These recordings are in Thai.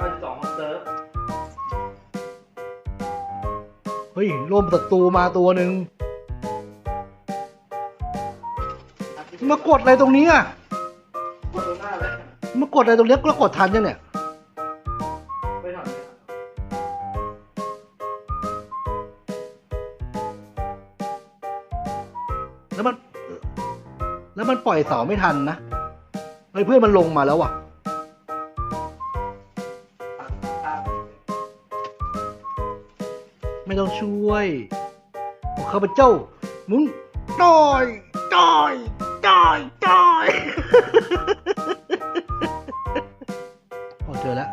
ตอนสองของเซิร์ฟเฮ้ยร่มศัตรูมาตัวหนึ่งมากดอะไรตรงนี้อะกดตรงหน้าเลยมากดอะไรตรงเนี้ยก็กดทันยังเนี่ยไปหน่อยแล้วมัน แล้วมันปล่อยเสาไม่ทันนะเฮ้ยเพื่อนมันลงมาแล้วว่ะ ไม่ต้องช่วยข้าพเจ้า มึงตายตายตายตายพอเจอแล้ว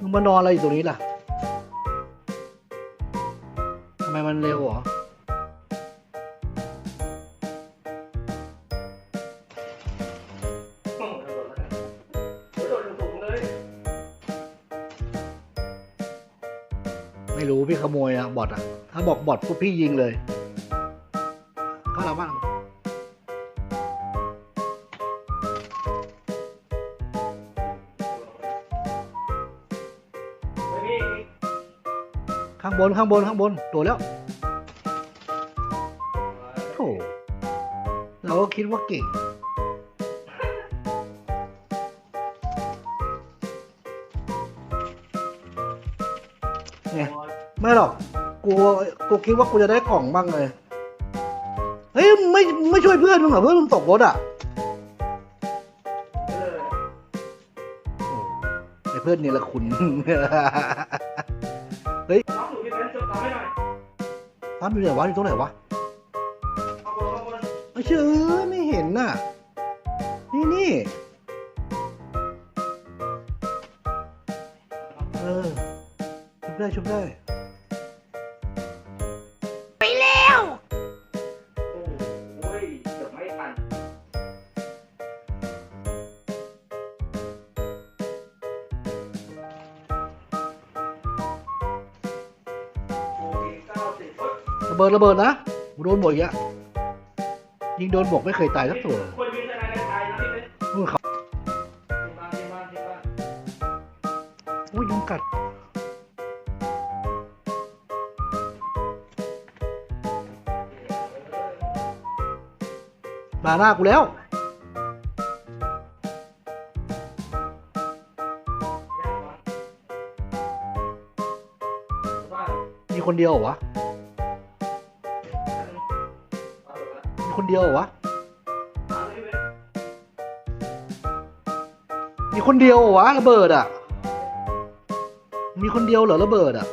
มึงมานอนอะไรอยู่ตรงนี้ล่ะทำไมมันเร็วเหรอ ไม่รู้พี่ขโมยอะบอทอะถ้าบอกบอทปุ๊บพี่ยิงเลยก็เราบ้างข้างบนข้างบนข้างบนโดดแล้วโธ่เราก็คิดว่าเก่ง ไงไม่หรอกกูกูคิดว่ากูจะได้กล่องบ้างเลยเฮ้ยไม่ไม่ช่วยเพื่อนมึงเหรอเพื่อนมึงตกรถอะไอ้เพื่อนนี่ละคุณน้องหนูพี่เบนซ์จบตามให้หน่อยปั๊มอยู่ไหนวะอยู่ตรงไหนวะข้างบนข้างบนไม่เชื่อไม่เห็นน่ะ นี่นี่เออ บได้ชุบได้โอ้ยเกือบไม่ทันโอเคเก้าสิบปุ๊บระเบิดระเบิดนะกูโดนหมดอีกอะยิงโดนบวกไม่เคยตายสักตัวคนมีทนายในไทยนะพี่เบนซ์นู่นเขา ที่บ้านที่บ้านที่บ้าน อุ้ยยุงกัด มาหน้ากูแล้ว มีคนเดียวเหรอวะ มีคนเดียวเหรอวะ มีคนเดียวเหรอวะระเบิดอะ มีคนเดียวเหรอระเบิดอะ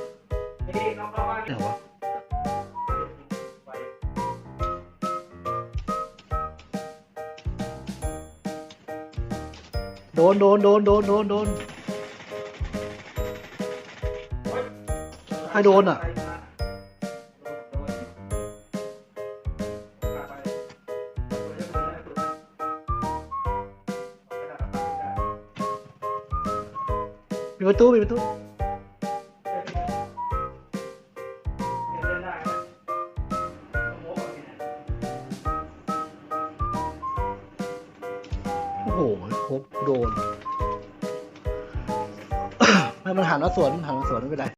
ไหนวะ โดนโดนโดนโดนโดนโดนใครโดนอะมีประตูมี หครบโดน ไม่มันหันมาสวนหันมาสวนไม่เป็นไร